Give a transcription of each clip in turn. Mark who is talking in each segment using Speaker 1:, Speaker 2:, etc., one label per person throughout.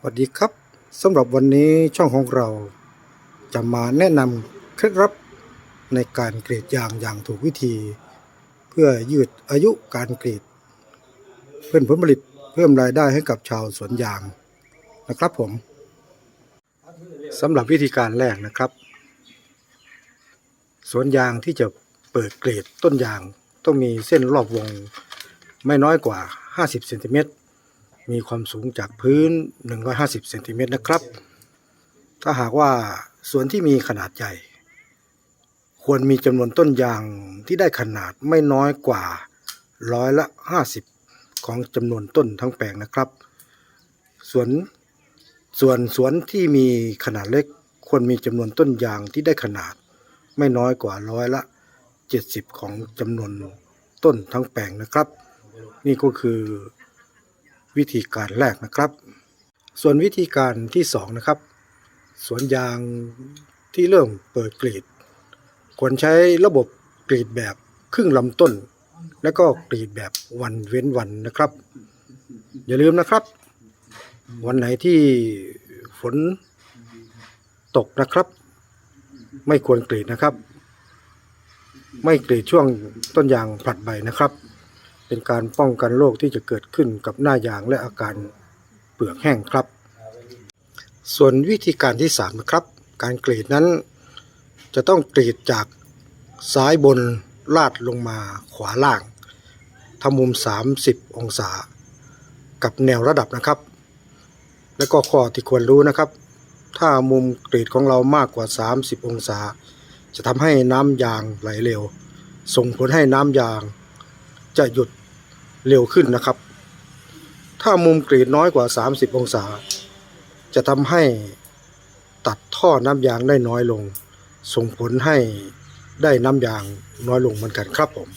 Speaker 1: สวัสดีครับสำหรับวันนี้ช่องของเราจะมาแนะนำเคล็ดลับในการกรีดยางอย่างถูกวิธี เพื่อยืดอายุการกรีด เพิ่มผลผลิตเพิ่มรายได้ให้กับชาวสวนยางนะครับผมสำหรับวิธีการแรกนะครับ สวนยางที่จะเปิดเกรดต้นยางต้องมีเส้นรอบวง ไม่น้อยกว่า 50เซนติเมตร มีความสูงจากพื้น 150เซนติเมตรนะครับ ถ้าหากว่าสวนที่มีขนาดใหญ่ ควรมีจำนวนต้นยางที่ได้ขนาดไม่น้อยกว่าร้อยละ 50 ของจำนวนต้นทั้งแปลงนะครับส่วนส่วนสวนที่มีขนาดเล็กควรมีจำนวนต้นยางที่ได้ขนาด ไม่น้อยกว่าร้อยละ 70 ของจำนวนต้นทั้งแปลงนะครับ นี่ก็คือ วิธีการแรกนะครับ ส่วนวิธีการที่สองนะครับสวนยางที่เริ่มเปิดกรีด ควรใช้ระบบกรีดแบบครึ่งลำต้น และก็กรีดแบบวันเว้นวันนะครับ อย่าลืมนะครับ วันไหนที่ฝนตกนะครับ ไม่ควรกรีดนะครับ ไม่กรีดช่วงต้นยางผลัดใบนะครับ เป็นการป้องกันโรคที่จะเกิดขึ้นกับหน้ายางและอาการเปลือกแห้งครับ ส่วนวิธีการที่3นะครับ การกรีดนั้น จะต้องกรีดจากซ้ายบนลาดลงมาขวาล่างทำมุม 30 องศา กับแนวระดับนะครับ และก็ข้อที่ควรรู้นะครับ ถ้ามุมกรีดของเรามากกว่า 30 องศา จะทำให้น้ำยางไหลเร็ว ส่งผลให้น้ำยางจะหยุด เร็วขึ้นนะครับ ถ้ามุมกรีดน้อยกว่า 30 องศา จะทำให้ตัดท่อน้ำยางได้น้อยลง ส่งผลให้ได้น้ำยางน้อยลงเหมือนกันครับผม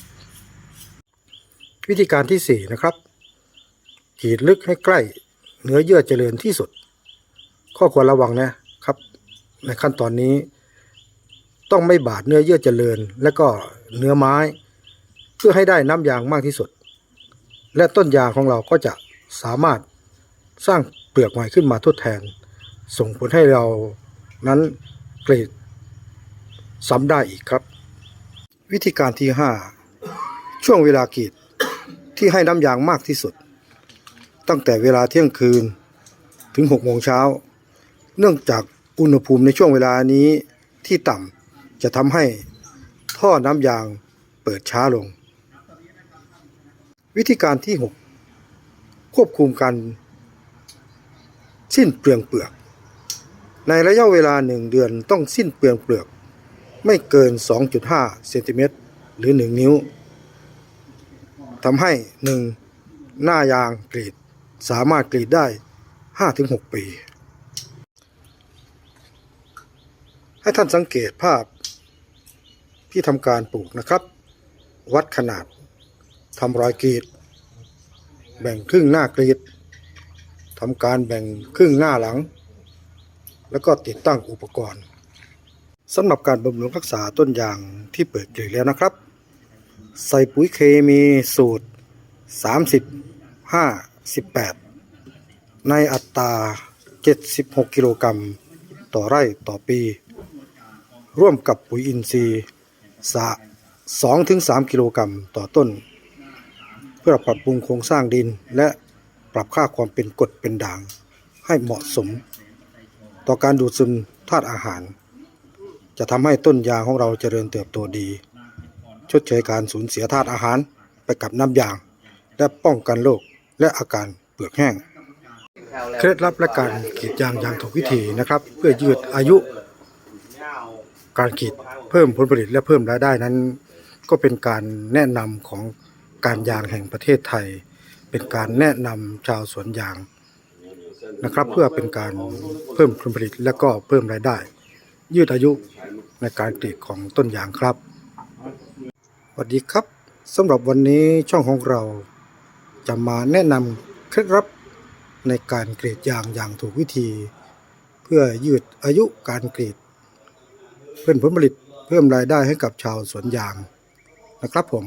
Speaker 1: วิธีการที่ 4 นะครับกรีดลึกให้ใกล้เนื้อเยื่อเจริญที่สุด ข้อควรระวังนะครับ ในขั้นตอนนี้ต้องไม่บาดเนื้อเยื่อเจริญ และก็เนื้อไม้ เพื่อให้ได้น้ำยางมากที่สุด และต้นยาของเราก็จะสามารถสร้างเปลือกใหม่ขึ้นมาทดแทน ส่งผลให้เรานั้นกรีดซ้ำได้อีกครับ วิธีการที่ 5 ช่วงเวลากรีดที่ให้น้ำยางมากที่สุด ตั้งแต่เวลาเที่ยงคืนถึง6โมงเช้า เนื่องจากอุณหภูมิในช่วงเวลานี้ที่ต่ำจะทำให้ท่อน้ำยางเปิดช้าลง วิธีการที่ 6 ควบคุมการสิ้นเปลืองเปลือก ในระยะเวลาหนึ่งเดือนต้องสิ้นเปลืองเปลือก ไม่เกิน 2.5เซนติเมตรหรือ 1 นิ้วทำให้ 1. หน้ายางกรีด สามารถกรีดได้ 5-6 ปี ให้ท่านสังเกตภาพที่ทำการปลูกนะครับ วัดขนาด ทำรอยกรีด แบ่งครึ่งหน้ากรีดทำการแบ่งครึ่งหน้าหลัง แล้วก็ติดตั้งอุปกรณ์สำหรับการบำรุงรักษาต้นยางที่เปิดกรีดแล้วนะครับ ใส่ปุ๋ยเคมีสูตร 30 5 18ในอัตรา 76 กิโลกรัมต่อไร่ต่อปี ร่วมกับปุ๋ยอินทรีย์สะ2-3 กิโลกรัมต่อต้น เพื่อปรับปรุงโครงสร้างดิน และปรับค่าความเป็นกรดเป็นด่าง ให้เหมาะสม ต่อการดูดซึมธาตุอาหาร จะทำให้ต้นยางของเราเจริญเติบโตดี ชดเชยการสูญเสียธาตุอาหารไปกับน้ำยาง และป้องกันโรคและอาการเปลือกแห้ง เคล็ดลับและการกรีดยางอย่างถูกวิธีนะครับ เพื่อยืดอายุ การกรีดเพิ่มผลผลิตและเพิ่มรายได้นั้น ก็เป็นการแนะนำของ การยางแห่งประเทศไทย เป็นการแนะนำชาวสวนยางนะครับ เพื่อเป็นการเพิ่มผลผลิตและก็เพิ่มรายได้ ยืดอายุในการกรีดของต้นยางครับสวัสดีครับสำหรับวันนี้ช่องของเราจะมาแนะนำเคล็ดลับในการกรีดยางอย่างถูกวิธี เพื่อยืดอายุการกรีด เพิ่มผลผลิตเพิ่มรายได้ให้กับชาวสวนยางนะครับผม